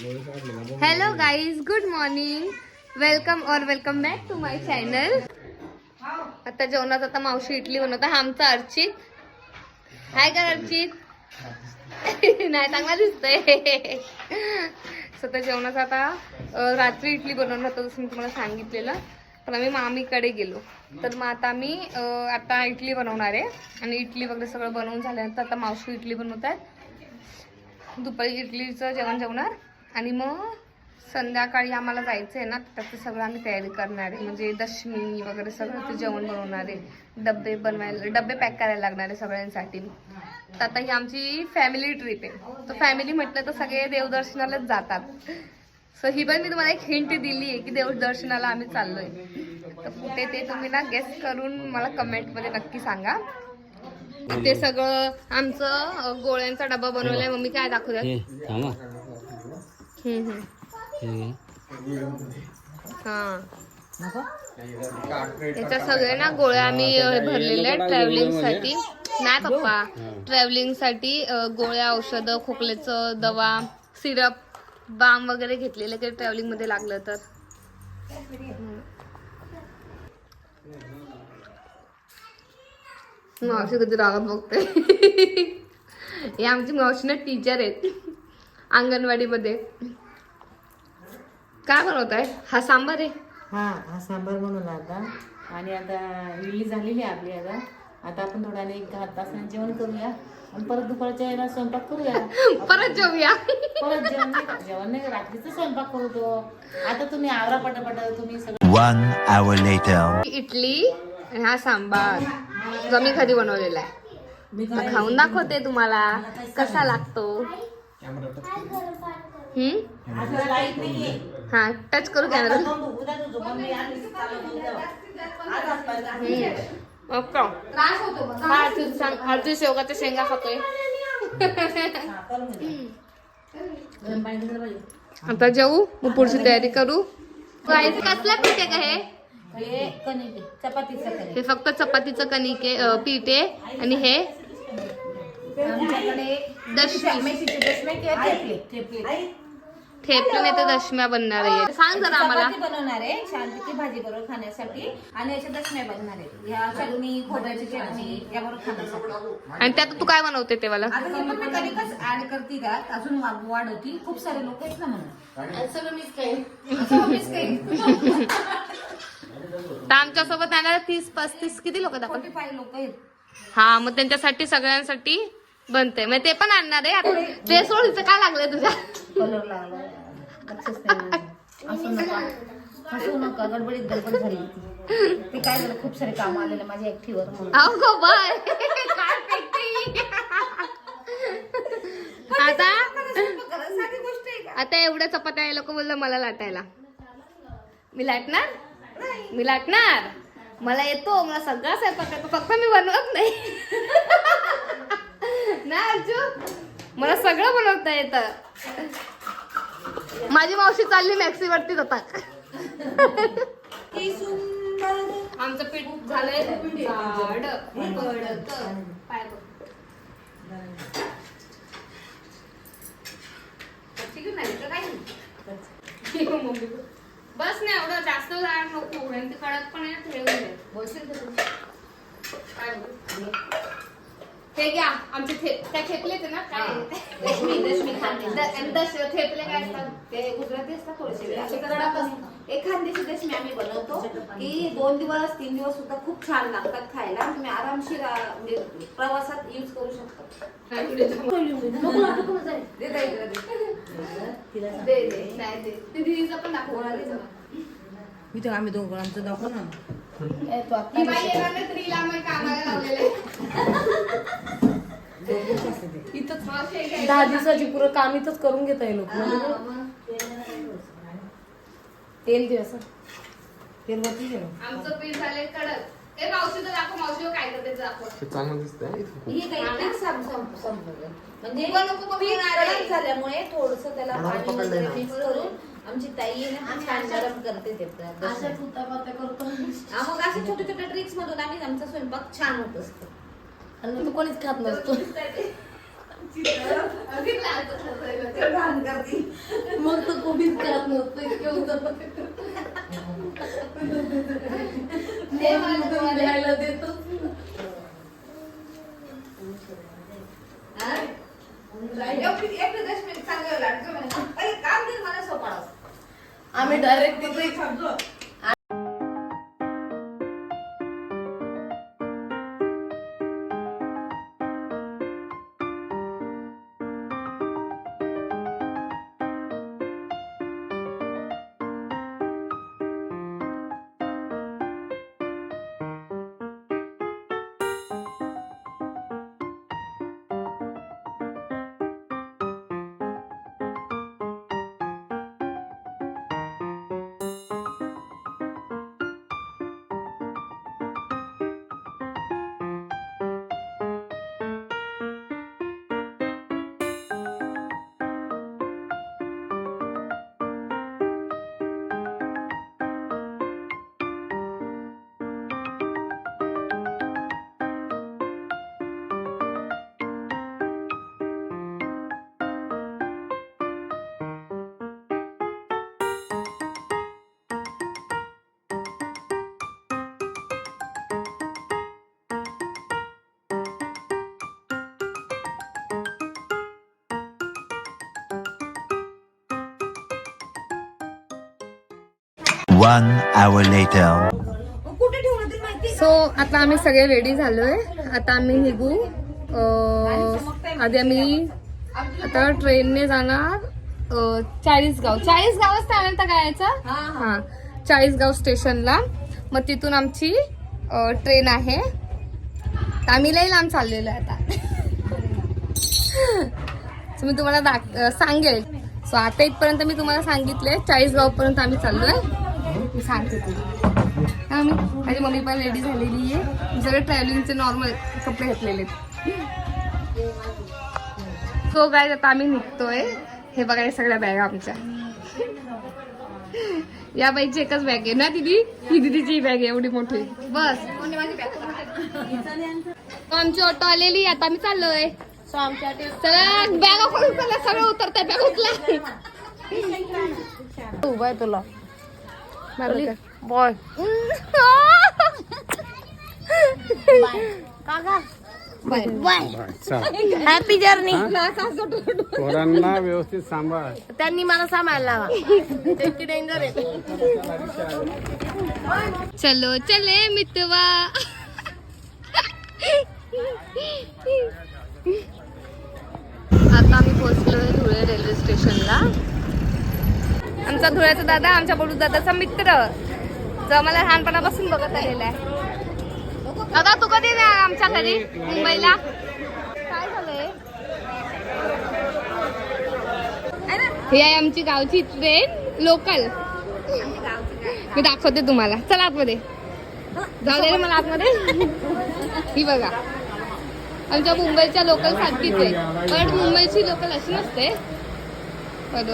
Hello guys good morning welcome और welcome back to my channel आता जेवणात आता मावशी इडली बनवता हा आमचा अर्चित. हाय का अर्चित. नाही चांगला दिसतोय. स्वतः जेवणाचं आता रात्री इडली बनवणार होतं जसं मी तुम्हाला सांगितलेलं. पण आम्ही मामीकडे गेलो. तर मग आता आम्ही आता इडली बनवणार आहे. आणि इडली वगैरे सगळं बनवून झाल्यानंतर आता मावशी इडली बनवत आहेत. दुपारी इडलीचं जेवण जेवणार. आणि मग संध्याकाळी आम्हाला जायचं आहे ना तर त्याचं सगळं आम्ही तयारी करणार आहे. म्हणजे दशमी वगैरे सगळं ते जेवण बनवणार आहे. डबे बनवायला डबे पॅक करायला लागणार आहे सगळ्यांसाठी. तर आता ही आमची फॅमिली ट्रिप आहे. तर फॅमिली म्हटलं तर सगळे देवदर्शनालाच जातात. सो ही पण मी तुम्हाला एक हिंट दिली आहे की देवदर्शनाला आम्ही चाललो आहे तर कुठे ते तुम्ही ना गेस्ट करून मला कमेंटमध्ये नक्की सांगा. ते सगळं आमचं गोळ्यांचा डबा बनवलाय. मम्मी काय दाखवूया हे. सगळे ना गोळ्या आम्ही भरलेल्या आहेत ट्रॅव्हलिंगसाठी. नाही पप्पा. ट्रॅव्हलिंगसाठी गोळ्या औषधं खोकल्याचं दवा सिरप बाम वगैरे घेतलेले काही ट्रॅव्हलिंगमध्ये लागलं तर. मावशी कधी रागात बघते. हे आमची मावशी ना टीचर आहेत. अंगणवाडीमध्ये. काय बनवत आहे हा सांबार आहे? हा हा सांबार बनवला आता. आणि आता इडली झालेली आहे आपली आता. आता आपण थोड्या वेळाने एक दहा तासाने जेवण करूया. आणि परत दुपारच्या वेळेला स्वयंपाक करूया. परत जेवूया. परत जेवण नाही जेवण नाही का, रात्रीचं स्वयंपाक करू तो आता तुम्ही आवरा पटापटा. तुम्ही सगळं One hour later. इडली आणि हा सांबार. जो मी कधी बनवलेला आहे. खाऊन दाखवते तुम्हाला. कसा लागतो? हा टच करू कॅमेरा त्रास होतो अर्धी शेवगाच्या शेंगा खातोय. आता जेवू मग पुढची तयारी करू. कसला पीठ आहे का हे? हे हे फक्त चपातीचं कणिक पीठ आहे आणि हे आमच्याकडे दशमी नाही तर दशम्या बनणार आहे. सांग जरा आम्हाला. बनवणार आहे. शांतीची भाजी बरोबर खाण्यासाठी आणि याच्या दशम्या बनणार आहे ह्या चटणी खोबऱ्याची चटणी याबरोबर खाण्यासाठी. आणि त्यात तू काय बनवते ते मला आता हे पण मी कणिकच ऍड करते त्यात. अजून वा- वाढ होती. खूप सारे लोक आहेत ना म्हणून. सगळं मीच काही सगळं मीच काही तर आमच्यासोबत येणार तीस पस्तीस किती लोक दाखवत? फोर्टी फाय लोक आहेत. हा मग त्यांच्यासाठी सगळ्यांसाठी बनते मग ते पण आणणार आहे. आता सोड इथं काय तुझ्या? कलर लागला लक्षच नाही माझं. असं नका. हसू नका. गडबडीत गडबड झाली. होती ते काय झालं? खूप सारे काम आलेले माझ्या एकटीवर. म्हणून अहो गो बाय. काय फेकते ही? आता? साधी गोष्ट आहे का आता एवढ्या चपात्या लोक बोललं मला लाटायला. मी लाटणार? मी लाटणार? मला येतो. मला सगळा स्वयंपाक येतो फक्त मी बनवत नाही. मला सगळं बनवता येतं. माझी मावशी चालली मॅक्सी वरती जातात आमचं पीठ झालंय बस नाही एवढं जास्त जाड नको. आणि ते कडक पण आहे तू? हे घ्या आमचे थे त्या ते ना काय? दशमी दशमी खाते द- आणि दश थेपले काय असतात? ते गुजराती असतात थोडेसे. असे असतात एखाद्याची दशमी आम्ही बनवतो की दोन दिवस तीन दिवस सुद्धा खूप छान लागतात खायला. तुम्ही आरामशीर म्हणजे प्रवासात यूज करू शकता. मी तर आम्ही दोघं आमचं दाखव ना ही बाई येणार नाही तरी हिला आम्ही कामाला लावलेलं आहे. इथंच मावशी आहे काय? दहा दिवसाची पुरं काम इथंच करून घेता येईल लोक तेल दे असं तेल वरती. आमचं पीठ झालंय कडक ए मावशीचं दाखव मावशीवर काय करते ते दाखव. चांगलं दिसतंय ही सम- सम-. म्हणजे नको, पीठ. कडक झाल्यामुळे थोडस त्याला पाणी वगैरे मिक्स करून आमची ताई आहे ना छान गरम करते ते दशम्या. हा, मग अशा छोट्या छोट्या ट्रिक्स मधून आम्ही आमचा स्वयंपाक छान होत असतो. आणि तू कोणीच खात नसतो. मग तर कोणीच करत नव्हतं इतकं उतरलं I love One hour later. So आता आम्ही सगळे रेडी झालोय. आता आम्ही निघू. अं, आधी आम्ही आता ट्रेनने जाणार चाळीसगाव. चाळीसगावच त्यानंतर काय यायचं? हा चाळीसगाव स्टेशनला. मग तिथून आमची ट्रेन आहे. आम्ही लई लांब चाललेलो आहे आता. So मी तुम्हाला दाख सांगेल. सो आता इथपर्यंत मी तुम्हाला सांगितले चाळीसगाव पर्यंत आम्ही चाललोय. मी सांगते तुला. आम्ही माझी मम्मी पण रेडी झालेली आहे. मी सगळे ट्रॅव्हलिंगचे नॉर्मल कपडे घातलेले सो हो, काय आता आम्ही निघतोय. हे बघा सगळ्या बॅग आमच्या. या बाईची एकच बॅग आहे. ना दिदी? ही दिदीची बॅग आहे एवढी मोठी. बस. आमची ऑटो आलेली आता आम्ही चाललोय. चला बॅग उचलल्या सगळं उतरतंय. बॅग उचला. उभा आहे तुला. बॉय हॅपी जर्नी पोरांना व्यवस्थित सांभाळ. त्यांनी मला सांभाळला लावा ते डेंजर आहे. चलो चले मितवा. आता आम्ही पोहोचलोय धुळे रेल्वे स्टेशनला आमचा धुळ्याचा दादा आमच्या बडू दादाचा मित्र. जो आम्हाला लहानपणापासून बघत आलेला आहे. दादा तू कधी ना आमच्या घरी? मुंबईला? काय झालंय? ही आहे आमची गावची ट्रेन लोकल मी दाखवते तुम्हाला. चला आतमध्ये. जाऊ दे मला आतमध्ये. ही बघा. आमच्या मुंबईच्या लोकल सारखीच आहे. पण मुंबईची लोकल अशी नसते. पण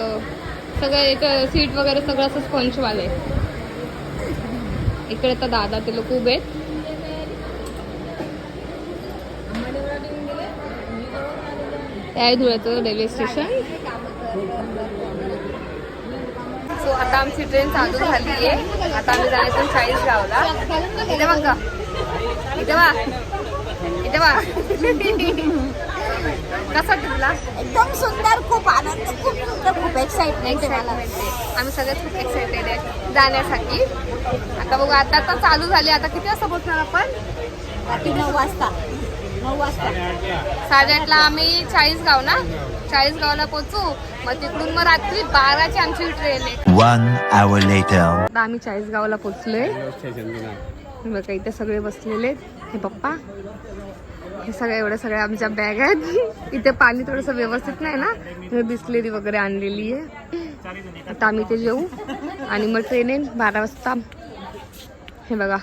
सगळं एक सीट वगैरे सगळं असं स्पंचवाले इकडे तर दादा ते लोक उभे आहेत. आहे धुळ्याचं रेल्वे स्टेशन सो आता आमची ट्रेन चालू झाली आहे आता आम्ही जायचं चाळीस गावला इथे बघ इथे बा इथे बा कसं एकदम सुंदर खूप आनंद खूप सुंदर खूप एक्साइटमेंट आम्ही सगळेच खूप एक्साइटेड आहे जाण्यासाठी. आता बघू आता आता चालू झाली. आता किती वाजता पोहोचणार आपण? रात्री नऊ वाजता. नऊ वाजता. साडेआठला आम्ही चाळीस गाव ना? चाळीस गावला पोहोचू. मग तिकडून मग रात्री बाराची आमची ट्रेन आहे. One hour later. आता आम्ही चाळीस गावला पोहोचलोय. हे बघा इथे सगळे बसलेले आहेत. हे पप्पा. हे सगळ्या एवढ्या सगळ्या आमच्या बॅग आहेत. इथे पाणी थोडंसं व्यवस्थित नाही ना? बिस्लेरी वगैरे आणलेली आहे. आता आम्ही ते जेऊ. आणि मग ट्रेन येईल बारा वाजता. हे बघा.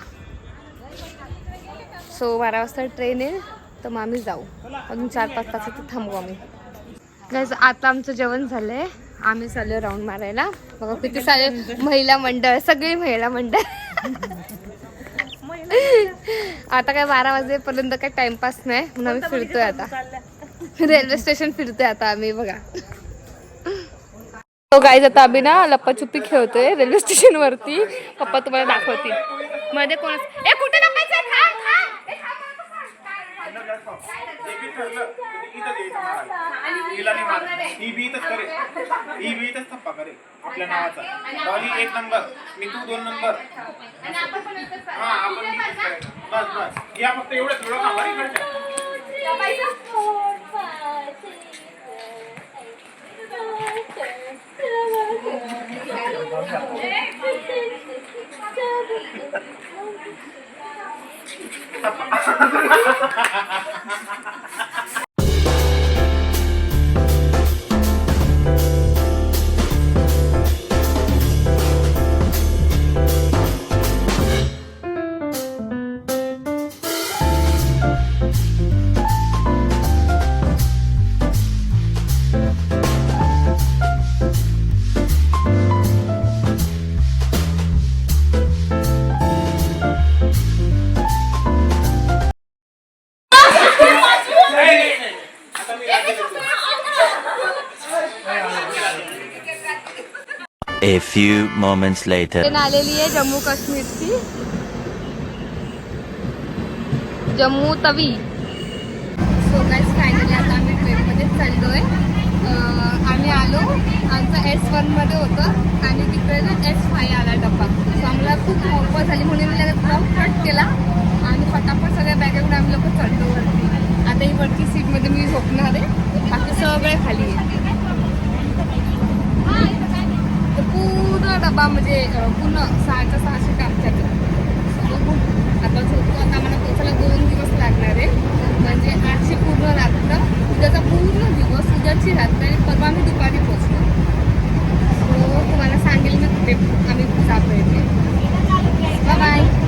सो बारा वाजता ट्रेन येईल. तर मग आम्ही जाऊ. अजून चार पाच तास इथे थांबू आम्ही. Guys, आता आमचं जेवण झालंय. आम्ही चाललो राऊंड मारायला. बघा किती सारे महिला मंडळ सगळी महिला मंडळ. आता काय बारा वाजेपर्यंत काय टाइमपास नाही म्हणून आम्ही फिरतोय आता. रेल्वे स्टेशन फिरतोय आता आम्ही बघा. तो गाईज आता आम्ही ना लप्पाछुपी खेळतोय रेल्वे स्टेशन वरती. पप्पा तुम्हाला दाखवतील. मध्ये कोण ए कुठे लपायचं आपल्या नावाचा डॉली एक नंबर मी तू दोन नंबर आणि आपण पण इथंच आहे. हा आपण. बस बस या फक्त एवढं थोडं थांबा रे इकडच्या. A few moments later. Train आलेली आहे जम्मू काश्मीरची. Jammu Tawi. So guys finally आता आम्ही ट्रेनमध्ये चाललोय. आम्ही आलो. आमचं एसमध्ये होतं. आणि तिकडे ना एस फाय आला डब्बा. सो आम्हाला खूप मोफत झाली म्हणून मी लगेच कट केला. आणि फटाफट सगळ्या बॅगेकडे आम्ही लोक चढलो वरती. आता ही वरती सीटमध्ये मी झोपणार आहे. बाकी सगळे खाली आहे. पूर्ण डबा म्हणजे पूर्ण सहाच्या सहाशे आमच्यात आता झोपतो आता मला पोचायला दोन दिवस लागणार आहे. म्हणजे आजची पूर्ण रात्र उद्याचा पूर्ण दिवस उद्याची रात्र आणि परवा आम्ही दुपारी पोचतो हो, सो तुम्हाला सांगेल मी कुठे आम्ही जातोय ते.